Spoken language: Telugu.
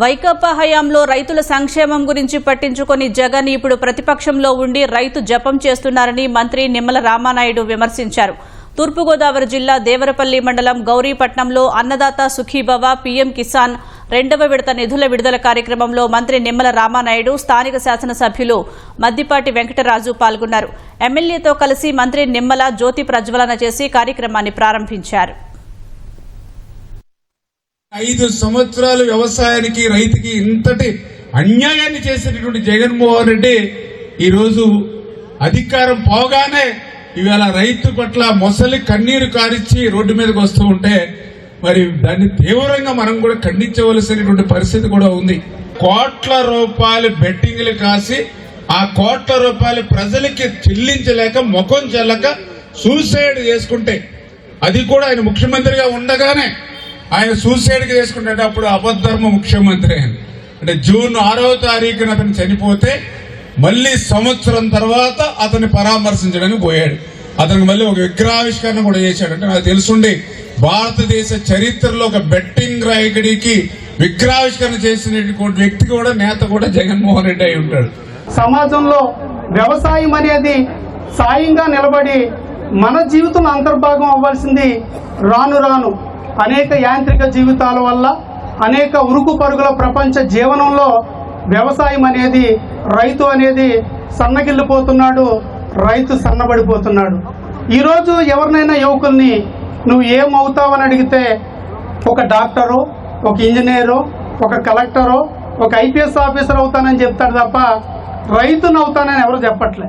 వైకాపా హయాంలో రైతుల సంక్షేమం గురించి పట్టించుకొని జగన్ ఇప్పుడు ప్రతిపక్షంలో ఉండి రైతు జపం చేస్తున్నారని మంత్రి నిమ్మల రామానాయుడు విమర్శించారు. తూర్పుగోదావరి జిల్లా దేవరపల్లి మండలం గౌరీపట్నంలో అన్నదాత సుఖీభవ పీఎం కిసాన్ రెండవ విడత నిధుల విడుదల కార్యక్రమంలో మంత్రి నిమ్మల రామానాయుడు స్థానిక శాసనసభ్యులు మద్దిపాటి వెంకటరాజు పాల్గొన్నారు. ఎమ్మెల్యేతో కలిసి మంత్రి నిమ్మల జ్యోతి ప్రజ్వలన చేసి కార్యక్రమాన్ని ప్రారంభించారు. ఐదు సంవత్సరాలు వ్యవసాయానికి రైతుకి ఇంతటి అన్యాయాన్ని చేసినటువంటి జగన్మోహన్ రెడ్డి ఈరోజు అధికారం పోగానే ఇవాళ రైతు పట్ల మొసలి కన్నీరు కారిచ్చి రోడ్డు మీదకి వస్తూ ఉంటే మరి దాన్ని తీవ్రంగా మనం కూడా ఖండించవలసినటువంటి పరిస్థితి కూడా ఉంది. కోట్ల రూపాయలు బెట్టింగ్లు కాసి ఆ కోట్ల రూపాయలు ప్రజలకి చెల్లించలేక ముఖం చెల్లక సూసైడ్ చేసుకుంటే అది కూడా ఆయన ముఖ్యమంత్రిగా ఉండగానే ఆయన సూసైడ్ చేసుకుంటే అప్పుడు అబద్ధర్మ ముఖ్యమంత్రి ఆయన అంటే జూన్ ఆరో తారీఖున అతను చనిపోతే మళ్ళీ సంవత్సరం తర్వాత అతన్ని పరామర్శించడానికి పోయాడు. అతనికి మళ్ళీ ఒక విగ్రహావిష్కరణ కూడా చేశాడు. అంటే నాకు తెలుసుండి భారతదేశ చరిత్రలో ఒక బెట్టింగ్ రాయకుడికి విగ్రహావిష్కరణ చేసినటువంటి వ్యక్తి కూడా నేత కూడా జగన్మోహన్ రెడ్డి అయి ఉంటాడు. సమాజంలో వ్యవసాయం అనేది సాయంగా నిలబడి మన జీవితంలో అంతర్భాగం అవ్వాల్సింది రాను రాను. అనేక యాంత్రిక జీవితాల వల్ల అనేక ఉరుకు పరుగుల ప్రపంచ జీవనంలో వ్యవసాయం అనేది రైతు అనేది సన్నగిల్లిపోతున్నాడు రైతు సన్నబడిపోతున్నాడు. ఈరోజు ఎవరినైనా యువకుల్ని నువ్వు ఏమవుతావని అడిగితే ఒక డాక్టరు ఒక ఇంజనీరు ఒక కలెక్టరు ఒక ఐపీఎస్ ఆఫీసర్ అవుతానని చెప్తాడు తప్ప రైతును అవుతానని ఎవరు చెప్పట్లే.